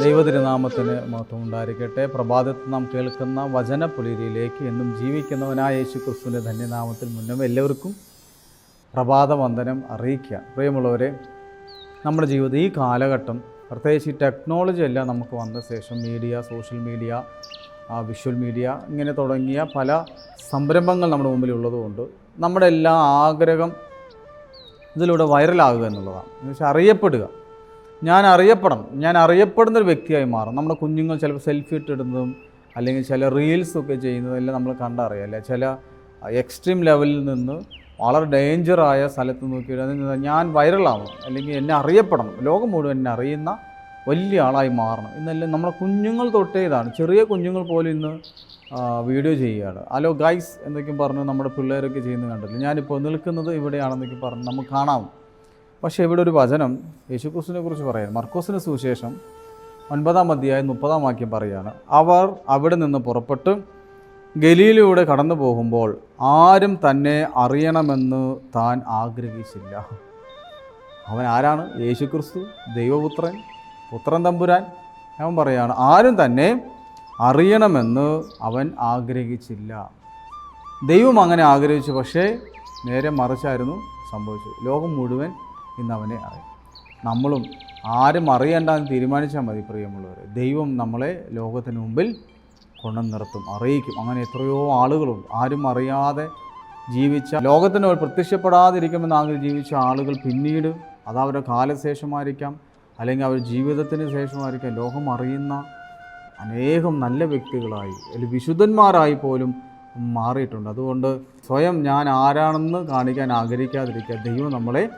ദൈവതിരുനാമത്തിന് മഹത്വം ഉണ്ടായിരിക്കട്ടെ പ്രഭാതത്തിൽ നാം കേൾക്കുന്ന വചനപുലിരിയിലേക്ക് എന്നും ജീവിക്കുന്നവനായ യേശു ക്രിസ്തുവിന്റെ ധന്യനാമത്തിൽ മുന്നും എല്ലാവർക്കും പ്രഭാത വന്ദനം അറിയിക്കുക. പ്രിയമുള്ളവരെ നമ്മുടെ ജീവിതം ഈ കാലഘട്ടം പ്രത്യേകിച്ച് ഈ ടെക്നോളജി എല്ലാം നമുക്ക് വന്ന ശേഷം media social media visual media ഇങ്ങനെ തുടങ്ങിയ പല സംരംഭങ്ങൾ നമ്മുടെ മുമ്പിൽ ഉള്ളതുകൊണ്ട് നമ്മുടെ എല്ലാ ആഗ്രഹം ഇതിലൂടെ വൈറലാകുക എന്നുള്ളതാണ്. എന്ന് വെച്ചാൽ അറിയപ്പെടുക ഞാൻ അറിയപ്പെടണം ഞാൻ അറിയപ്പെടുന്ന ഒരു വ്യക്തിയായി മാറും. നമ്മുടെ കുഞ്ഞുങ്ങൾ ചിലപ്പോൾ സെൽഫി ഇട്ടിടുന്നതും അല്ലെങ്കിൽ ചില റീൽസ് ഒക്കെ ചെയ്യുന്നതും എല്ലാം നമ്മൾ കണ്ടറിയാം അല്ലെ? ചില എക്സ്ട്രീം ലെവലിൽ നിന്ന് വളരെ ഡേഞ്ചറായ സ്ഥലത്ത് നോക്കിയിട്ട് ഞാൻ വൈറലാവണം അല്ലെങ്കിൽ എന്നെ അറിയപ്പെടണം. ലോകം മുഴുവൻ എന്നെ അറിയുന്ന വലിയ ആളായി മാറണം. ഇന്നെല്ലാം നമ്മുടെ കുഞ്ഞുങ്ങൾ തൊട്ടേ ഇതാണ്. ചെറിയ കുഞ്ഞുങ്ങൾ പോലും ഇന്ന് വീഡിയോ ചെയ്യുകയാണ്. ഹലോ ഗൈസ് എന്നൊക്കെ പറഞ്ഞ് നമ്മുടെ പിള്ളേരൊക്കെ ചെയ്യുന്നത് കണ്ടില്ല? ഞാനിപ്പോൾ നിൽക്കുന്നത് ഇവിടെയാണെന്നൊക്കെ പറഞ്ഞ് നമുക്ക് കാണാം. പക്ഷേ ഇവിടെ ഒരു വചനം യേശുക്രിസ്തുവിനെ കുറിച്ച് പറയാൻ മർക്കോസിന് സുവിശേഷം ഒൻപതാം അധ്യായം മുപ്പതാം വാക്യം പറയുകയാണ് അവർ അവിടെ നിന്ന് പുറപ്പെട്ട് ഗലിയിലൂടെ കടന്നു പോകുമ്പോൾ ആരും തന്നെ അറിയണമെന്ന് താൻ ആഗ്രഹിച്ചില്ല. അവൻ ആരാണ്? യേശുക്രിസ്തു ദൈവപുത്രൻ പുത്രൻ തമ്പുരാൻ. അവൻ പറയാണ് ആരും തന്നെ അറിയണമെന്ന് അവൻ ആഗ്രഹിച്ചില്ല. ദൈവം അങ്ങനെ ആഗ്രഹിച്ചു പക്ഷേ നേരെ മറിച്ചായിരുന്നു സംഭവിച്ചത്. ലോകം മുഴുവൻ ഇന്ന് അവനെ അറിയും. നമ്മളും ആരും അറിയണ്ടെന്ന് തീരുമാനിച്ചാൽ മതി പ്രിയമുള്ളവർ ദൈവം നമ്മളെ ലോകത്തിന് മുമ്പിൽ കൊണ്ടു നിർത്തും അറിയിക്കും. അങ്ങനെ എത്രയോ ആളുകളുണ്ട്. ആരും അറിയാതെ ജീവിച്ച ലോകത്തിന് പ്രത്യക്ഷപ്പെടാതിരിക്കുമെന്ന് ആഗ്രഹം ജീവിച്ച ആളുകൾ പിന്നീട് അത് അവരുടെ കാലശേഷമായിരിക്കാം. അല്ലെങ്കിൽ അവരുടെ ജീവിതത്തിന് ശേഷമായിരിക്കാം. ലോകം അറിയുന്ന അനേകം നല്ല വ്യക്തികളായി അല്ലെങ്കിൽ വിശുദ്ധന്മാരായി പോലും മാറിയിട്ടുണ്ട്. അതുകൊണ്ട് സ്വയം ഞാൻ ആരാണെന്ന് കാണിക്കാൻ ആഗ്രഹിക്കാതിരിക്കുക ദൈവം നമ്മളെ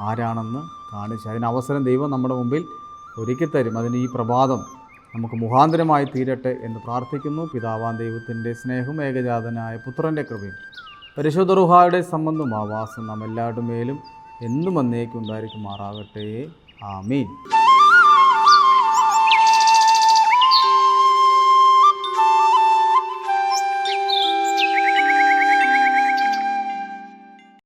ആരാണെന്ന് കാണിച്ച് അതിന് അവസരം ദൈവം നമ്മുടെ മുമ്പിൽ ഒരുക്കി തരും. അതിന് ഈ പ്രഭാതം നമുക്ക് മുഖാന്തരമായി തീരട്ടെ എന്ന് പ്രാർത്ഥിക്കുന്നു. പിതാവാൻ ദൈവത്തിന്റെ സ്നേഹം ഏകജാതനായ പുത്രന്റെ കൃപയും പരിശുദ്ധ റുഹായുടെ സംബന്ധം ആവാസം നാം എല്ലാവരുടെ മേലും എന്നും എന്നേക്കും ഉണ്ടായിരിക്കുമാറാകട്ടെ. ആമീൻ.